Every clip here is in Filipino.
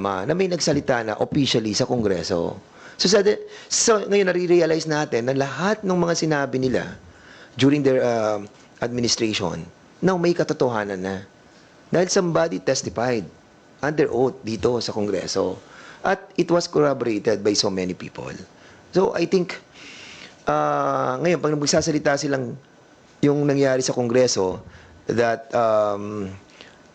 ma na may nagsalita na officially sa Kongreso. So, sa, so ngayon nare-realize natin na lahat ng mga sinabi nila during their uh, administration, now may katotohanan na. Dahil somebody testified under oath dito sa Kongreso. At it was corroborated by so many people. So I think, uh, ngayon, pag magsasalita silang yung nangyari sa Kongreso, that um,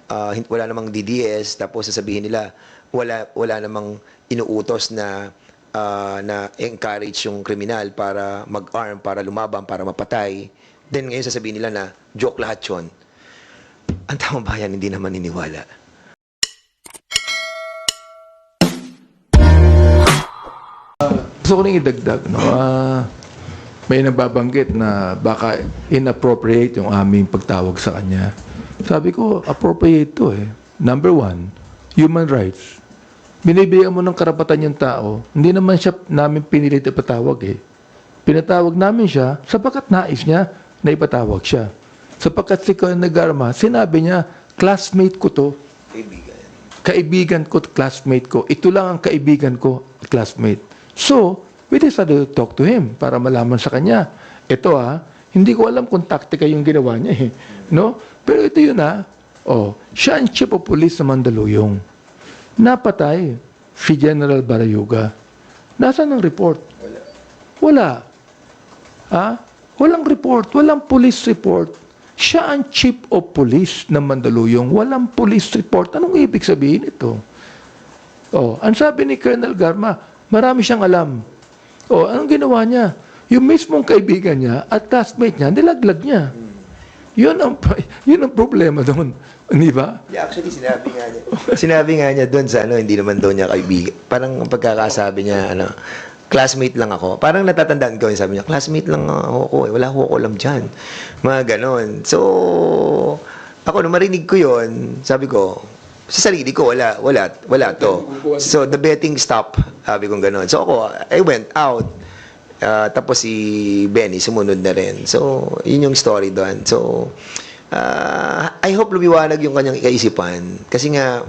uh, wala namang DDS, tapos sasabihin nila, wala, wala namang inuutos na uh, na encourage yung kriminal para mag-arm, para lumaban, para mapatay. Then ngayon sasabihin nila na joke lahat yun. Ang taong bayan hindi naman niniwala. Gusto ko nang idagdag, no? Ah, may nababanggit na baka inappropriate yung aming pagtawag sa kanya. Sabi ko, appropriate to eh. Number one, human rights. Binibigyan mo ng karapatan yung tao, hindi naman siya namin pinilit ipatawag eh. Pinatawag namin siya sapagkat nais niya na ipatawag siya. Sapagkat si Colonel Garma, sinabi niya, classmate ko to, Kaibigan. kaibigan ko, classmate ko. Ito lang ang kaibigan ko, classmate. So, we decided to talk to him para malaman sa kanya. Ito ah, hindi ko alam kung taktika yung ginawa niya eh. No? Pero ito yun ah. Oh, siya ang chief of police sa Mandaluyong. Napatay si General Barayuga. Nasaan ang report? Wala. Ha? Walang report, walang police report. Siya ang chief of police ng Mandaluyong. Walang police report. Anong ibig sabihin ito? Oh, ang sabi ni Colonel Garma, marami siyang alam. Oh, anong ginawa niya? Yung mismong kaibigan niya at classmate niya, nilaglag niya. Yun ang, yun ang problema doon. Di ba? Yeah, actually, sinabi nga niya. sinabi nga niya doon sa ano, hindi naman daw niya kaibigan. Parang ang pagkakasabi niya, ano, classmate lang ako. Parang natatandaan ko yung sabi niya, classmate lang ako eh. Wala ako alam dyan. Mga ganon. So, ako, nung marinig ko yon sabi ko, sa sarili ko, wala, wala, wala to. So, the betting stop, sabi kong ganon. So, ako, I went out. Ah, tapos si Benny sumunod na rin. So, yun yung story doon. So, ah, I hope lumiwanag yung kanyang kaisipan. Kasi nga,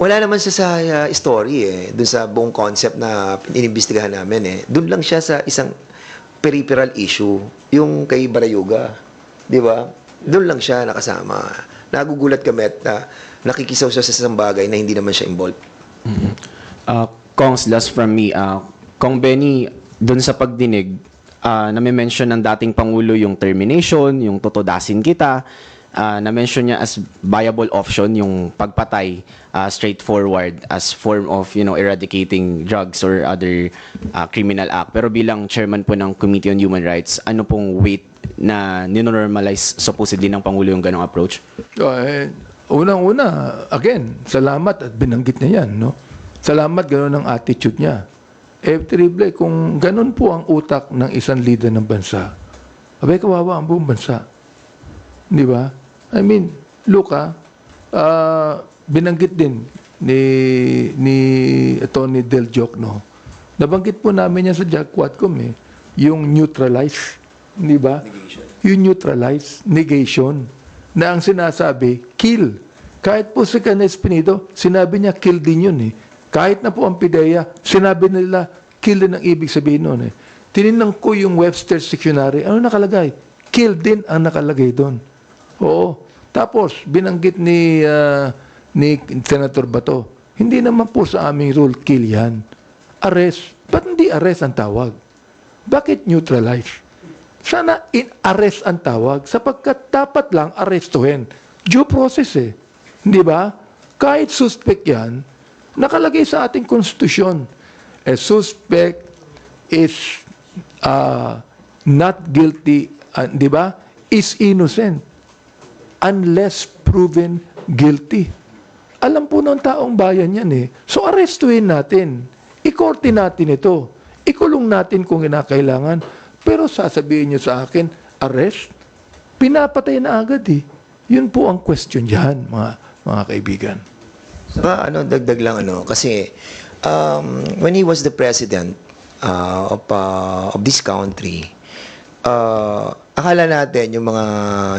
wala naman siya sa ah, story eh. Doon sa buong concept na inimbestigahan namin eh. Doon lang siya sa isang peripheral issue. Yung kay Barayuga. Di ba? Doon lang siya nakasama. Nagugulat kami at ah, nakikisaw siya sa isang bagay na hindi naman siya involved. Uh, Kongs, last from me. Uh, Kong Benny, dun sa pagdinig, uh, nami-mention ng dating Pangulo yung termination, yung totodasin kita, uh, na-mention niya as viable option yung pagpatay uh, straightforward as form of you know eradicating drugs or other uh, criminal act. Pero bilang chairman po ng Committee on Human Rights, ano pong weight na ninormalize supposedly ng Pangulo yung ganong approach? Eh, unang-una, again, salamat at binanggit niya yan, no? Salamat gano'n ang attitude niya. Eh, terrible, kung ganun po ang utak ng isang leader ng bansa, abay kawawa ang buong bansa. Di ba? I mean, look ah, ah, binanggit din ni ni Tony Del Giocno. Nabanggit po namin yan sa Jack Quadcom eh, yung neutralize, di ba? Yung neutralize, negation, na ang sinasabi, kill. Kahit po si Canes Pinido, sinabi niya kill din yun eh. Kahit na po ang PIDEA, sinabi nila kill din ang ibig sabihin noon eh. Tinignan ko yung Webster's Dictionary, ano nakalagay? Kill din ang nakalagay doon. Oo. Tapos, binanggit ni, ah, ni Senator Bato, hindi naman po sa aming rule kill yan. Arrest. Ba't hindi arrest ang tawag? Bakit neutralize? Sana in-arrest ang tawag sapagkat dapat lang arrestuhin. Due process eh. Di ba? Kahit suspect yan, nakalagay sa ating konstitusyon. A suspect is uh, not guilty, uh, di ba? Is innocent unless proven guilty. Alam po ng taong bayan yan eh. So arrestuhin natin. Ikorte natin ito. Ikulong natin kung kinakailangan. Pero sasabihin niyo sa akin, arrest? Pinapatay na agad eh. Yun po ang question dyan, mga, mga kaibigan. Saka ano, dagdag lang ano, kasi um, when he was the president uh, of, uh, of this country, uh, akala natin yung mga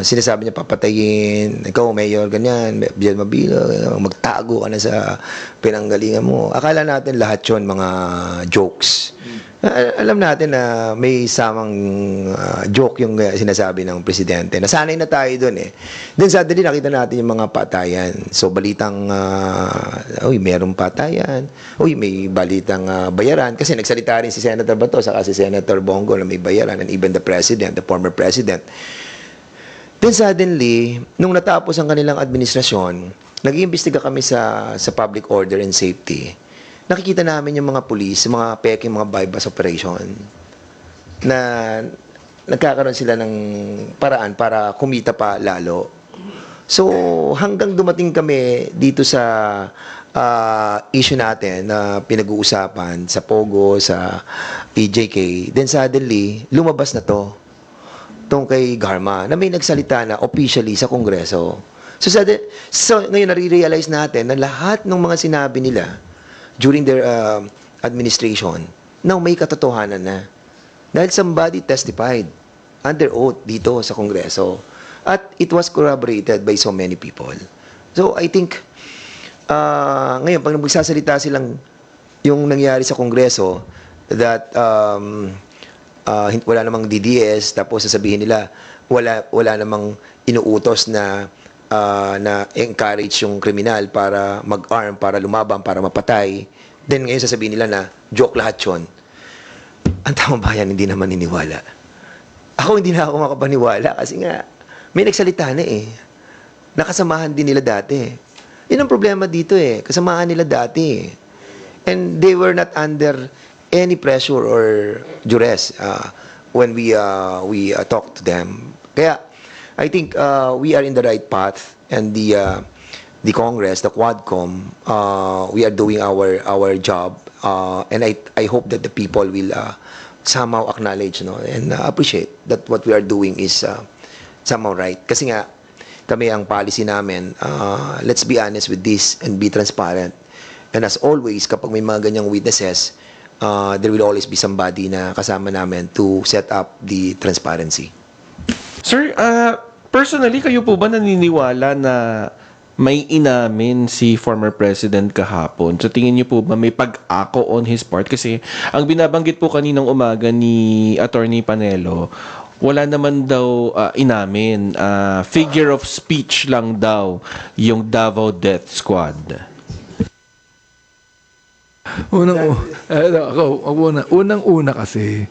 sinasabi niya papatayin, ikaw mayor, ganyan, Biel Mabilo, magtago ka na sa pinanggalingan mo. Akala natin lahat yon mga jokes. A- alam natin na may samang ah, joke yung uh, sinasabi ng presidente. Nasanay na tayo doon eh. Then suddenly nakita natin yung mga patayan. So balitang, uh, uy, merong patayan. Uy, may balitang ah, bayaran. Kasi nagsalita rin si Senator Bato, saka si Senator Bongo na may bayaran. And even the president, the former president. Then suddenly, nung natapos ang kanilang administrasyon, nag-iimbestiga kami sa sa public order and safety. Nakikita namin yung mga police, yung mga peking mga bypass operation na nagkakaroon sila ng paraan para kumita pa lalo. So, hanggang dumating kami dito sa ah, issue natin na pinag-uusapan sa Pogo, sa EJK, then suddenly, lumabas na to tong kay Garma na may nagsalita na officially sa Kongreso. So, sa, so ngayon nare-realize natin na lahat ng mga sinabi nila during their uh, administration, now may katotohanan na. Dahil somebody testified under oath dito sa Kongreso. At it was corroborated by so many people. So, I think, uh, ngayon, pag magsasalita silang yung nangyari sa Kongreso, that um, uh, wala namang DDS tapos sasabihin nila wala wala namang inuutos na uh, na encourage yung kriminal para mag-arm, para lumabang, para mapatay. Then ngayon sasabihin nila na joke lahat 'yon. Ang tamang bayan hindi naman niniwala. Ako hindi na ako makapaniwala kasi nga may nagsalita na eh. Nakasamahan din nila dati. Yun ang problema dito eh. Kasamahan nila dati eh. And they were not under any pressure or duress uh, when we uh, we uh, talk to them. Kaya I think uh, we are in the right path and the uh, the Congress, the Quadcom, uh, we are doing our our job uh, and I I hope that the people will uh, somehow acknowledge no and uh, appreciate that what we are doing is uh, somehow right. Kasi nga kami ang policy namin uh, let's be honest with this and be transparent. And as always kapag may mga ganyang witnesses uh, there will always be somebody na kasama namin to set up the transparency. Sir, ah, personally, kayo po ba naniniwala na may inamin si former president kahapon? So tingin niyo po ba may pag-ako on his part? Kasi ang binabanggit po kaninang umaga ni Attorney Panelo, wala naman daw ah, inamin. Ah, figure of speech lang daw yung Davao Death Squad. Unang, eh, ako, ako una, unang-una kasi,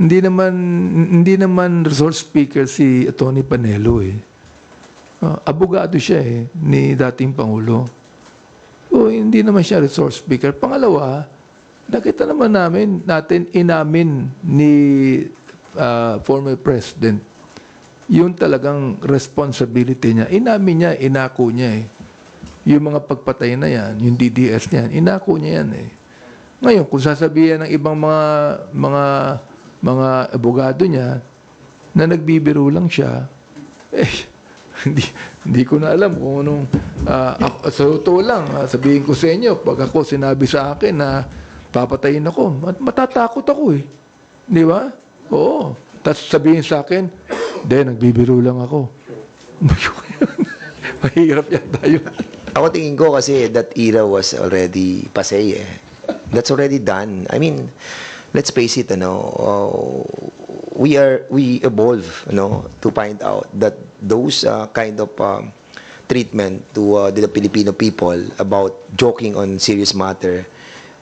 hindi naman, hindi naman resource speaker si Tony Panelo eh. Ah, abogado siya eh, ni dating Pangulo. So, hindi naman siya resource speaker. Pangalawa, nakita naman namin, natin inamin ni ah, former president yung talagang responsibility niya. Inamin niya, inako niya eh yung mga pagpatay na yan, yung DDS niyan, inako niya yan eh. Ngayon, kung sasabihin ng ibang mga mga mga abogado niya na nagbibiro lang siya, eh, hindi, hindi ko na alam kung anong, ah, ako, sa totoo lang, ah, sabihin ko sa inyo, pag ako sinabi sa akin na papatayin ako, mat- matatakot ako eh. Di ba? Oo. Tapos sabihin sa akin, hindi, nagbibiro lang ako. Mahirap yan tayo. Ako tingin ko kasi that era was already passé eh. That's already done. I mean, let's face it, ano, uh, we are we evolve, ano, to find out that those uh, kind of um, treatment to uh, the Filipino people about joking on serious matter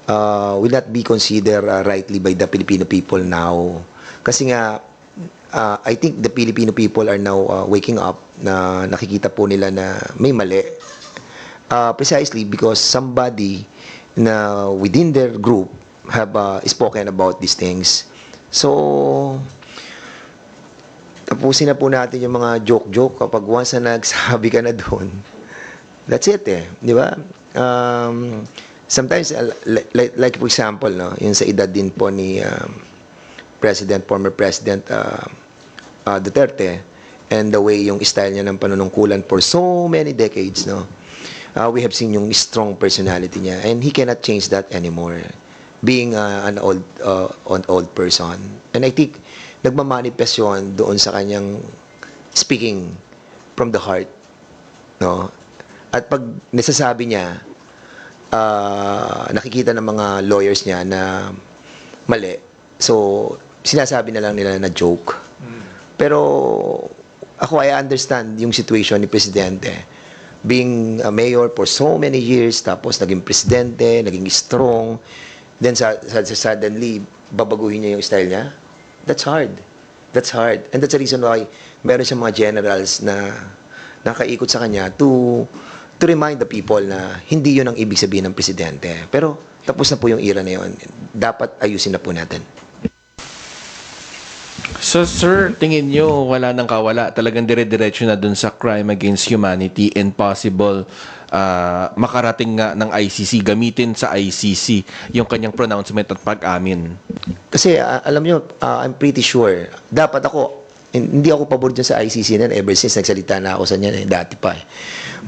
uh, will not be considered uh, rightly by the Filipino people now. Kasi nga uh, I think the Filipino people are now uh, waking up na nakikita po nila na may mali uh, precisely because somebody na within their group have uh, spoken about these things. So, tapusin na po natin yung mga joke-joke kapag once na nagsabi ka na doon. That's it eh. Di ba? Um, sometimes, uh, like, like, for example, no, yung sa edad din po ni um, President, former President uh, uh, Duterte, and the way yung style niya ng panunungkulan for so many decades, no? uh, we have seen yung strong personality niya and he cannot change that anymore being uh, an old uh, an old person and I think nagmamanifest yun doon sa kanyang speaking from the heart. No? At pag nasasabi niya, ah, nakikita ng mga lawyers niya na mali. So, sinasabi na lang nila na joke. Pero ako, I understand yung situation ni Presidente. Being a mayor for so many years, tapos naging presidente, naging strong, then sa, sa, suddenly, babaguhin niya yung style niya. That's hard. That's hard. And that's the reason why meron siyang mga generals na nakaikot sa kanya to to remind the people na hindi yun ang ibig sabihin ng presidente. Pero tapos na po yung era na yun. Dapat ayusin na po natin. So, sir, tingin nyo wala nang kawala. Talagang dire-diretso na dun sa crime against humanity and possible ah, makarating nga ng ICC, gamitin sa ICC yung kanyang pronouncement at pag-amin. Kasi ah, alam nyo, ah, I'm pretty sure, dapat ako, hindi ako pabor dyan sa ICC na ever since nagsalita na ako sa niyan eh, dati pa eh.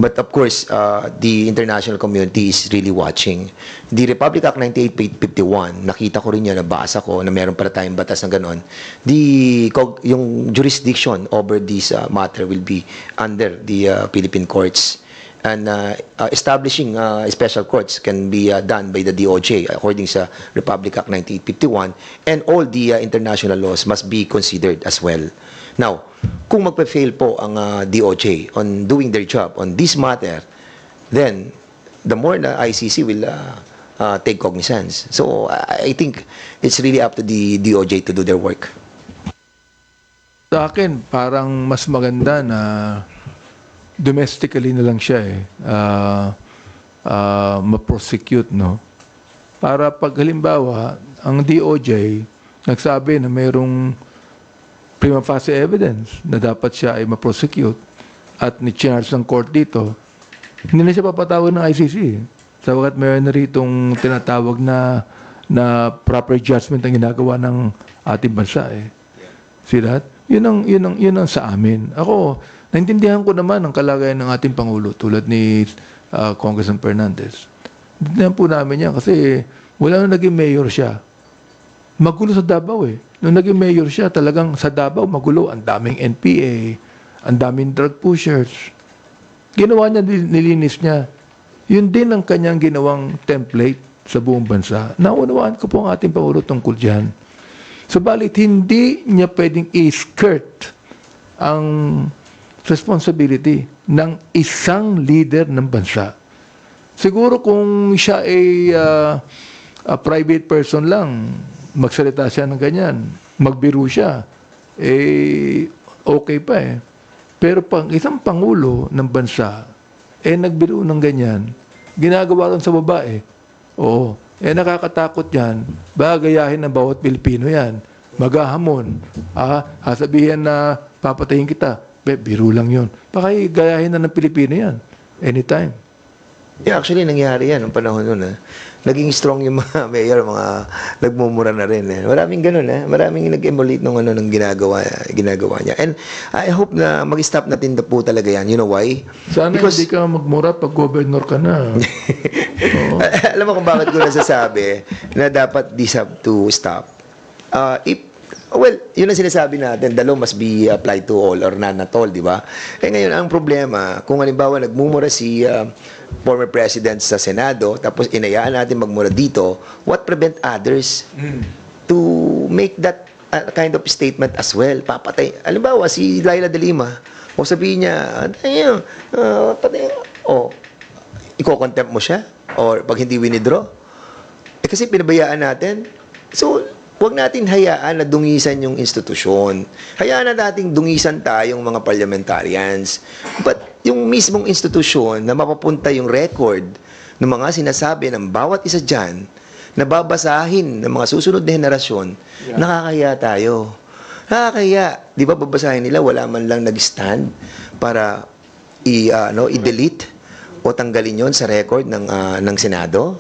But of course, uh, the international community is really watching. The Republic Act 9851, nakita ko rin yun, nabasa ko na meron para tayong batas na ganon. The, yung jurisdiction over this uh, matter will be under the uh, Philippine courts. And uh, uh, establishing uh, special courts can be uh, done by the DOJ according sa Republic Act 1951 and all the uh, international laws must be considered as well. Now, kung magpe-fail po ang uh, DOJ on doing their job on this matter, then the more na ICC will uh, uh, take cognizance. So, I think it's really up to the DOJ to do their work. Sa akin, parang mas maganda na domestically na lang siya eh. Ah, ah, ma-prosecute, no? Para pag halimbawa, ang DOJ nagsabi na mayroong prima facie evidence na dapat siya ay ma-prosecute at ni-charge ng court dito, hindi na siya papatawag ng ICC. Sabagat mayroon na ritong tinatawag na na proper judgment ang ginagawa ng ating bansa eh. See that? Yun ang, yun ang, yun ang sa amin. Ako, naintindihan ko naman ang kalagayan ng ating Pangulo tulad ni ah, Congressman Fernandez. Naintindihan po namin yan kasi wala nang naging mayor siya. Magulo sa Davao eh. Nung naging mayor siya, talagang sa Davao magulo. Ang daming NPA, ang daming drug pushers. Ginawa niya, nil- nilinis niya. Yun din ang kanyang ginawang template sa buong bansa. Naunawaan ko po ang ating Pangulo tungkol dyan. Subalit, hindi niya pwedeng i-skirt ang responsibility ng isang leader ng bansa. Siguro kung siya ay ah, a private person lang, magsalita siya ng ganyan, magbiro siya, eh, okay pa eh. Pero pang isang pangulo ng bansa, eh nagbiro ng ganyan, ginagawa rin sa babae. Oo. Eh nakakatakot yan. Bagagayahin ng bawat Pilipino yan. Maghahamon. Ah, sasabihin na papatayin kita. Be, biro lang yun. Baka gayahin na ng Pilipino yan. Anytime. Yeah, actually, nangyari yan noong panahon nun. Eh. Naging strong yung mga mayor, mga nagmumura na rin. Eh. Maraming ganun. Eh. Maraming nag-emulate nung ano, ng ginagawa, ginagawa niya. And I hope na mag-stop natin na po talaga yan. You know why? Sana Because- hindi ka magmura pag governor ka na. Alam mo kung bakit ko nasasabi na dapat this have to stop. Uh, if, well, yun ang sinasabi natin, the law must be applied to all or none at all, di ba? Eh ngayon, ang problema, kung halimbawa nagmumura si uh, former president sa Senado, tapos inayaan natin magmura dito, what prevent others to make that uh, kind of statement as well? Papatay. Halimbawa, si Laila de Lima, o sabihin niya, ayun, uh, patay, o, iko-contempt mo siya or pag hindi winidraw. Eh kasi pinabayaan natin. So, huwag natin hayaan na dungisan yung institusyon. Hayaan na nating dungisan tayong mga parliamentarians. But yung mismong institusyon na mapapunta yung record ng mga sinasabi ng bawat isa dyan, na babasahin ng mga susunod na henerasyon, nakakaya tayo. Nakakaya. Di ba babasahin nila, wala man lang nag-stand para i, ah, ano, i-delete o tanggalin yon sa record ng ah, ng Senado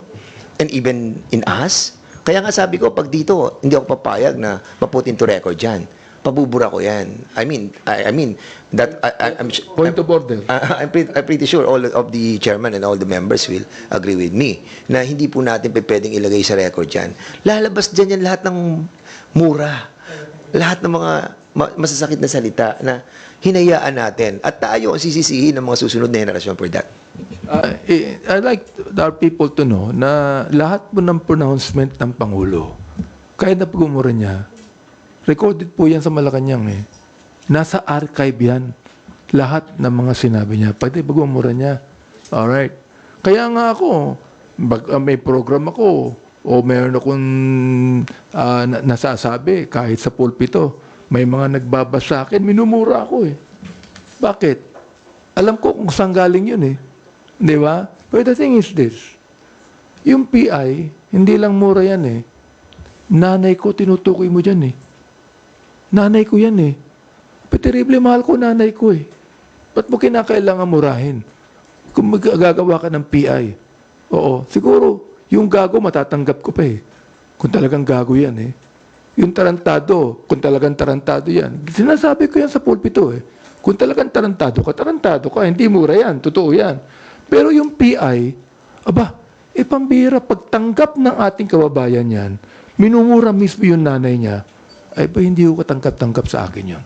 and even in us. Kaya nga sabi ko, pag dito, hindi ako papayag na maput into record yan. Pabubura ko yan. I mean, I, I mean, that, I, I- I'm, Point of order. I- I'm, pretty, I'm pretty sure all of the chairman and all the members will agree with me na hindi po natin pwedeng ilagay sa record yan. Lalabas dyan yan lahat ng mura. lahat ng mga ma- masasakit na salita na hinayaan natin at tayo ang sisisihin ng mga susunod na henerasyon for that. Uh, I like our people to know na lahat po ng pronouncement ng Pangulo, kahit na pagumura niya, recorded po yan sa Malacanang eh. Nasa archive yan. Lahat ng mga sinabi niya, pati pagumura niya. Alright. Kaya nga ako, bag, ah, may program ako, o mayroon akong na- nasasabi kahit sa pulpito, may mga nagbabasa sa akin, minumura ako eh. Bakit? Alam ko kung saan galing yun eh. Di ba? But the thing is this, yung PI, hindi lang mura yan eh. Nanay ko, tinutukoy mo dyan eh. Nanay ko yan eh. But terribly mahal ko nanay ko eh. Ba't mo kinakailangan murahin? Kung magagawa ka ng PI. Oo, siguro, yung gago matatanggap ko pa eh. Kung talagang gago yan eh. Yung tarantado, kung talagang tarantado yan. Sinasabi ko yan sa pulpito eh. Kung talagang tarantado ka, tarantado ka. Hindi mura yan, totoo yan. Pero yung PI, aba, e pambira, pagtanggap ng ating kababayan yan, minumura mismo yung nanay niya, ay ba hindi ko katanggap-tanggap sa akin yan.